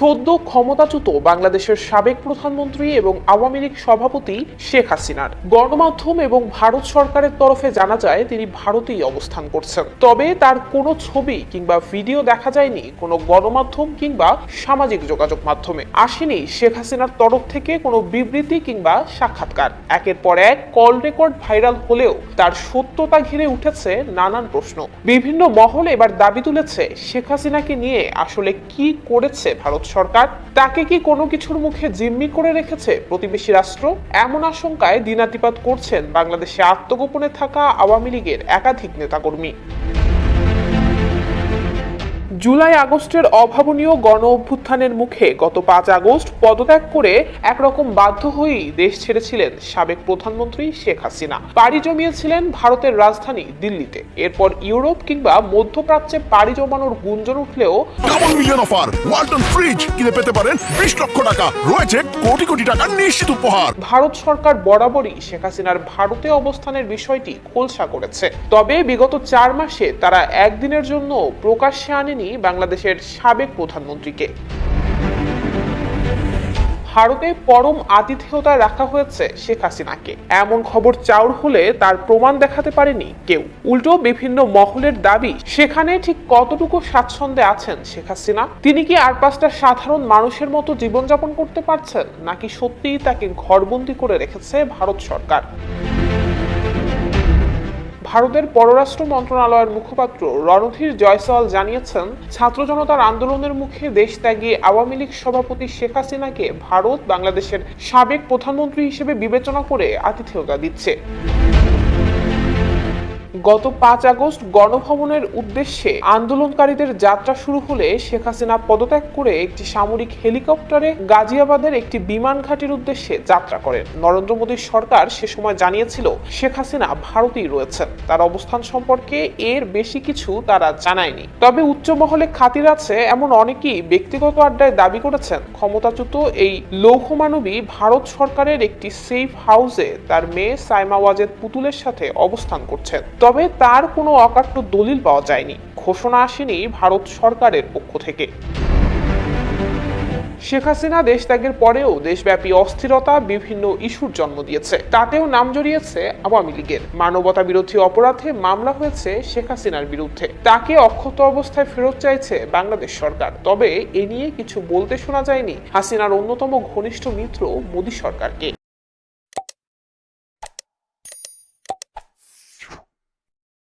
সদ্য ক্ষমতাচ্যুত বাংলাদেশের সাবেক প্রধানমন্ত্রী এবং আওয়ামী লীগ সভাপতি শেখ হাসিনার। গণমাধ্যম এবং ভারত সরকারের তরফে জানা যায়, তিনি ভারতেই অবস্থান করছেন। তবে তার কোনো ছবি কিংবা ভিডিও দেখা যায়নি কোনো গণমাধ্যম কিংবা সামাজিক যোগাযোগ মাধ্যমে। আসেনি শেখ হাসিনার তরফ থেকে কোনো বিবৃতি কিংবা সাক্ষাৎকার। একের পর এক কল রেকর্ড ভাইরাল হলেও তার সত্যতা ঘিরে উঠেছে নানান প্রশ্ন। বিভিন্ন মহল এবার দাবি তুলেছে শেখ হাসিনাকে নিয়ে আসলে কি করেছে ভারত সরকার তাকে কি কোনো কিছুর মুখে জিম্মি করে রেখেছে? প্রতিবেশী রাষ্ট্র এমন আশঙ্কায় দিনাতিপাত করছেন বাংলাদেশে আত্মগোপনে থাকা আওয়ামী লীগের একাধিক নেতাকর্মী। জুলাই আগস্টের অভাবনীয় গণ অভ্যুত্থানের মুখে গত পাঁচ আগস্ট পদত্যাগ করে একরকম বাধ্য হয়েই দেশ ছেড়েছিলেন সাবেক প্রধানমন্ত্রী শেখ হাসিনা। পাড়ি জমিয়েছিলেন ভারতের রাজধানী দিল্লিতে। এরপর ইউরোপ কিংবা মধ্যপ্রাচ্যে পাড়ি জমানোর গুঞ্জন উঠলেও অফার ওয়ালটন ফ্রিজ কিনে পেতে পারেন বিশ লক্ষ টাকা। রয়েছে কোটি কোটি টাকার নিশ্চিত উপহার। ভারত সরকার বরাবরই শেখ হাসিনার ভারতে অবস্থানের বিষয়টি খোলসা করেছে। তবে বিগত চার মাসে তারা একদিনের জন্য প্রকাশ্যে আনেনি বাংলাদেশের সাবেক প্রধানমন্ত্রীকে। ভারতে পরম আতিথেয়তায় রাখা হয়েছে শেখ হাসিনাকে। এমন খবর চাউর হলে তার প্রমাণ দেখাতে পারেনি কেউ। উল্টো বিভিন্ন মহলের দাবি, সেখানে ঠিক কতটুকু স্বাচ্ছন্দ্যে আছেন শেখ হাসিনা? তিনি কি আর পাঁচটা সাধারণ মানুষের মতো জীবনযাপন করতে পারছেন? নাকি সত্যিই তাকে ঘরবন্দি করে রেখেছে ভারত সরকার? ভারতের পররাষ্ট্র মন্ত্রণালয়ের মুখপাত্র রণধীর জয়সওয়াল জানিয়েছেন, ছাত্র জনতার আন্দোলনের মুখে দেশ ত্যাগী আওয়ামী লীগ সভাপতি শেখ হাসিনাকে ভারত বাংলাদেশের সাবেক প্রধানমন্ত্রী হিসেবে বিবেচনা করে আতিথেয়তা দিচ্ছে। গত পাঁচ আগস্ট গণভবনের উদ্দেশ্যে আন্দোলনকারীদের যাত্রা শুরু হলে শেখ হাসিনা পদত্যাগ করে একটি সামরিক হেলিকপ্টারে গাজিয়াবাদের একটি বিমান ঘাটির উদ্দেশ্যে যাত্রা করেন। নরেন্দ্র মোদীর সরকার সে সময় জানিয়েছিল, শেখ হাসিনা ভারতেই রয়েছেন। তার অবস্থান সম্পর্কে এর বেশি কিছু তারা জানায়নি। তবে উচ্চ মহলে খাতির আছে এমন অনেকেই ব্যক্তিগত আড্ডায় দাবি করেছেন, ক্ষমতাচ্যুত এই লৌহমানবী ভারত সরকারের একটি সেফ হাউসে তার মেয়ে সাইমা ওয়াজেদ পুতুলের সাথে অবস্থান করছেন। তবে তার কোনো অকাট্য দলিল পাওয়া যায়নি। ঘোষণা আসেনি ভারত সরকারের পক্ষ থেকে। শেখ হাসিনা দেশ ত্যাগের পরেও দেশব্যাপী অস্থিরতা বিভিন্ন ইস্যুর জন্ম দিয়েছে। তাতেও নাম জড়িয়েছে আওয়ামী লীগের। মানবতা বিরোধী অপরাধে মামলা হয়েছে শেখ হাসিনার বিরুদ্ধে। তাকে অক্ষত অবস্থায় ফেরত চাইছে বাংলাদেশ সরকার। তবে এ নিয়ে কিছু বলতে শোনা যায়নি হাসিনার অন্যতম ঘনিষ্ঠ মিত্র মোদী সরকারকে।